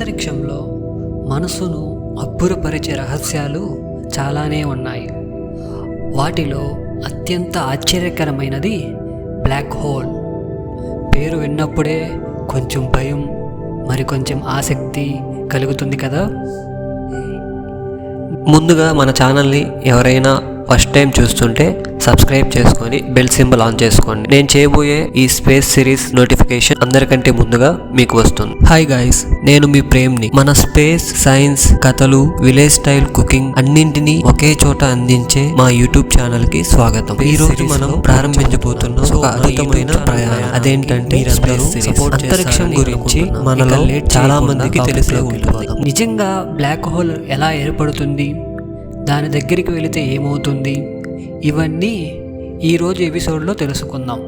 అంతరిక్షంలో మనసును అబ్బురపరిచే రహస్యాలు చాలానే ఉన్నాయి. వాటిలో అత్యంత ఆశ్చర్యకరమైనది బ్లాక్ హోల్. పేరు విన్నప్పుడే కొంచెం భయం మరి కొంచెం ఆసక్తి కలుగుతుంది కదా? ముందుగా మన ఛానల్ని ఎవరైనా ఫస్ట్ టైం చూస్తుంటే సబ్స్క్రైబ్ చేసుకొని బెల్ సింబల్ ఆన్ చేసుకోండి. నేను చేయబోయే ఈ స్పేస్ సిరీస్ నోటిఫికేషన్ అందరికంటే ముందుగా మీకు వస్తుంది. హాయ్ గాయ్స్ నేను మీ ప్రేమ్ని. మన స్పేస్ సైన్స్ కథలు విలేజ్ స్టైల్ కుకింగ్ అన్నింటినీ ఒకే చోట అందించే మా యూట్యూబ్ ఛానల్కి స్వాగతం. ఈ రోజు మనం ప్రారంభించబోతున్న ఒక అద్భుతమైన ప్రయాణం. అదేంటంటే అంతరిక్షం గురించి మనలో చాలా మందికి తెలిసే ఉంటుంది. నిజంగా బ్లాక్ హోల్ ఎలా ఏర్పడుతుంది? దాని దగ్గరికి వెళితే ఏమవుతుంది? ఇవన్నీ ఈరోజు ఎపిసోడ్లో తెలుసుకుందాం.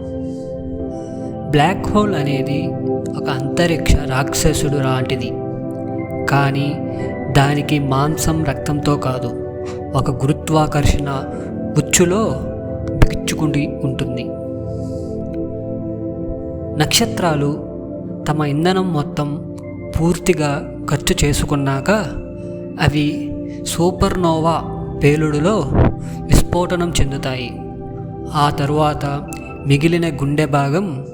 బ్లాక్ హోల్ అనేది ఒక అంతరిక్ష రాక్షసుడు లాంటిది. కానీ దానికి మాంసం రక్తంతో కాదు ఒక గురుత్వాకర్షణ ఉచ్చులో బిగుచ్చుకుండి ఉంటుంది. నక్షత్రాలు తమ ఇంధనం మొత్తం పూర్తిగా ఖర్చు చేసుకున్నాక అవి సూపర్నోవా పేలుడులో విస్ఫోటనం చెందుతాయి. ఆ తరువాత మిగిలిన గుండె భాగం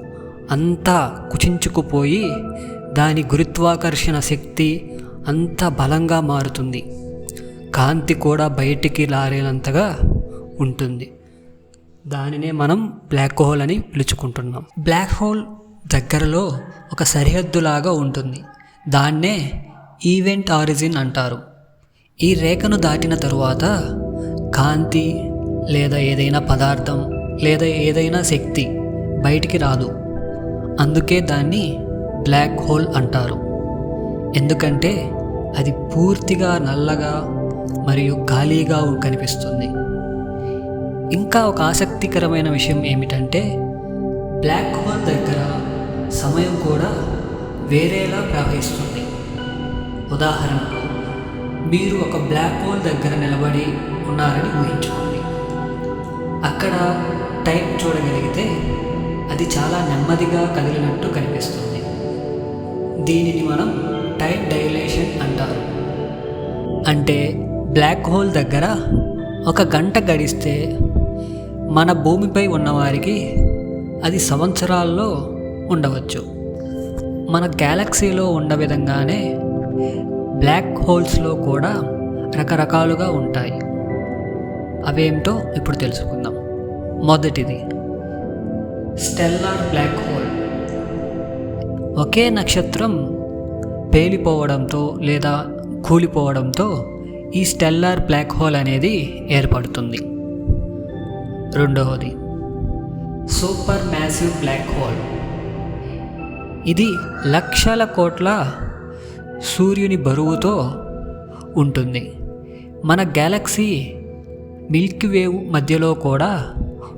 అంతా కుచించుకుపోయి దాని గురుత్వాకర్షణ శక్తి అంత బలంగా మారుతుంది. కాంతి కూడా బయటికి లారేనంతగా ఉంటుంది. దానినే మనం బ్లాక్ హోల్ అని పిలుచుకుంటున్నాం. బ్లాక్ హోల్ దగ్గరలో ఒక సరిహద్దులాగా ఉంటుంది. దాన్నే ఈవెంట్ ఆరిజిన్ అంటారు. ఈ రేఖను దాటిన తరువాత కాంతి లేదా ఏదైనా పదార్థం లేదా ఏదైనా శక్తి బయటికి రాదు. అందుకే దాన్ని బ్లాక్ హోల్ అంటారు. ఎందుకంటే అది పూర్తిగా నల్లగా మరియు ఖాళీగా కనిపిస్తుంది. ఇంకా ఒక ఆసక్తికరమైన విషయం ఏమిటంటే బ్లాక్ హోల్ దగ్గర సమయం కూడా వేరేలా ప్రవహిస్తుంది. ఉదాహరణకు మీరు ఒక బ్లాక్ హోల్ దగ్గర నిలబడి ఉన్నారని ఊహించుకోండి. అక్కడ టైం చూడగలిగితే అది చాలా నెమ్మదిగా కదిలినట్టు కనిపిస్తుంది. దీనిని మనం టైం డైలేషన్ అంటారు. అంటే బ్లాక్ హోల్ దగ్గర ఒక గంట గడిస్తే మన భూమిపై ఉన్నవారికి అది సంవత్సరాల్లో ఉండవచ్చు. మన గ్యాలక్సీలో ఉన్న విధంగానే బ్లాక్ హోల్స్లో కూడా రకరకాలుగా ఉంటాయి. అవేమిటో ఇప్పుడు తెలుసుకుందాం. మొదటిది. Stellar black hole. ఒకే నక్షత్రం పేలిపోవడంతో లేదా కూలిపోవడంతో ఈ స్టెల్లార్ బ్లాక్ హోల్ అనేది ఏర్పడుతుంది. రెండవది. Supermassive black hole. ఇది లక్షల కోట్ల సూర్యుని బరువుతో ఉంటుంది. మన గ్యాలక్సీ మిల్కీ వేవ్ మధ్యలో కూడా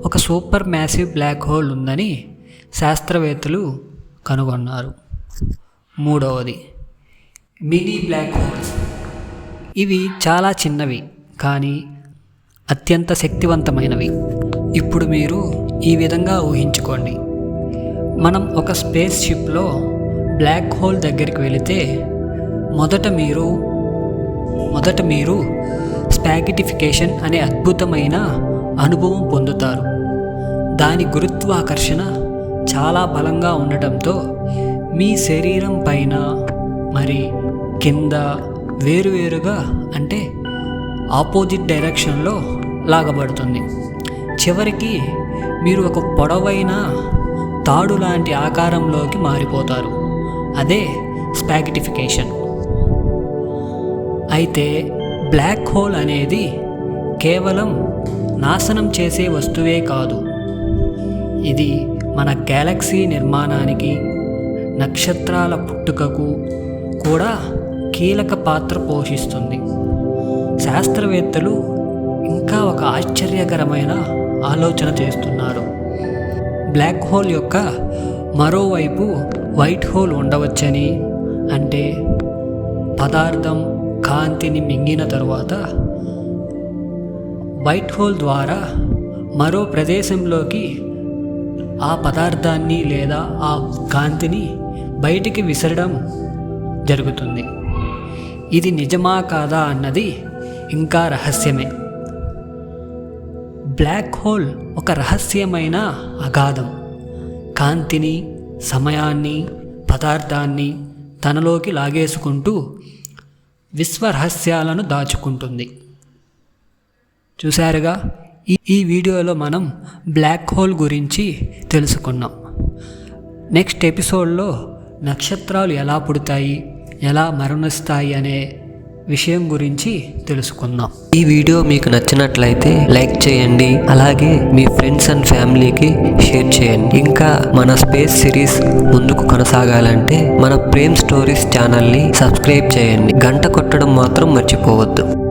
ఒక సూపర్ మ్యాసివ్ బ్లాక్ హోల్ ఉందని శాస్త్రవేత్తలు కనుగొన్నారు. మూడవది మినీ బ్లాక్ హోల్స్ ఇవి చాలా చిన్నవి కానీ అత్యంత శక్తివంతమైనవి. ఇప్పుడు మీరు ఈ విధంగా ఊహించుకోండి. మనం ఒక స్పేస్ షిప్లో బ్లాక్ హోల్ దగ్గరికి వెళితే మొదట మీరు మొదట మీరు స్పాగిటిఫికేషన్ అనే అద్భుతమైన అనుభవం పొందుతారు. దాని గురుత్వాకర్షణ చాలా బలంగా ఉండటంతో మీ శరీరం పైన మరి కింద వేరువేరుగా అంటే ఆపోజిట్ డైరెక్షన్లో లాగబడుతుంది. చివరికి మీరు ఒక పొడవైన తాడు లాంటి ఆకారంలోకి మారిపోతారు. అదే స్పాగిటిఫికేషన్. అయితే బ్లాక్ హోల్ అనేది కేవలం నాశనం చేసే వస్తువే కాదు. ఇది మన గ్యాలక్సీ నిర్మాణానికి నక్షత్రాల పుట్టుకకు కూడా కీలక పాత్ర పోషిస్తుంది. శాస్త్రవేత్తలు ఇంకా ఒక ఆశ్చర్యకరమైన ఆలోచన చేస్తున్నారు. బ్లాక్ హోల్ యొక్క మరోవైపు వైట్ హోల్ ఉండవచ్చని అంటే పదార్థం కాంతిని మింగిన తరువాత వైట్ హోల్ ద్వారా మరో ప్రదేశంలోకి ఆ పదార్థాన్ని లేదా ఆ కాంతిని బయటికి విసరడం జరుగుతుంది. ఇది నిజమా కాదా అన్నది ఇంకా రహస్యమే. బ్లాక్ హోల్ ఒక రహస్యమైన అగాధం. కాంతిని సమయాన్ని పదార్థాన్ని తనలోకి లాగేసుకుంటూ విశ్వరహస్యాలను దాచుకుంటుంది. చూశారుగా? ఈ వీడియోలో మనం బ్లాక్ హోల్ గురించి తెలుసుకున్నాం. నెక్స్ట్ ఎపిసోడ్లో నక్షత్రాలు ఎలా పుడతాయి ఎలా మరణిస్తాయి అనే విషయం గురించి తెలుసుకుందాం. ఈ వీడియో మీకు నచ్చినట్లయితే లైక్ చేయండి. అలాగే మీ ఫ్రెండ్స్ అండ్ ఫ్యామిలీకి షేర్ చేయండి. ఇంకా మన స్పేస్ సిరీస్ ముందుకు కొనసాగాలంటే మన ప్రేమ్ స్టోరీస్ ఛానల్ని సబ్స్క్రైబ్ చేయండి. గంట కొట్టడం మాత్రం మర్చిపోవద్దు.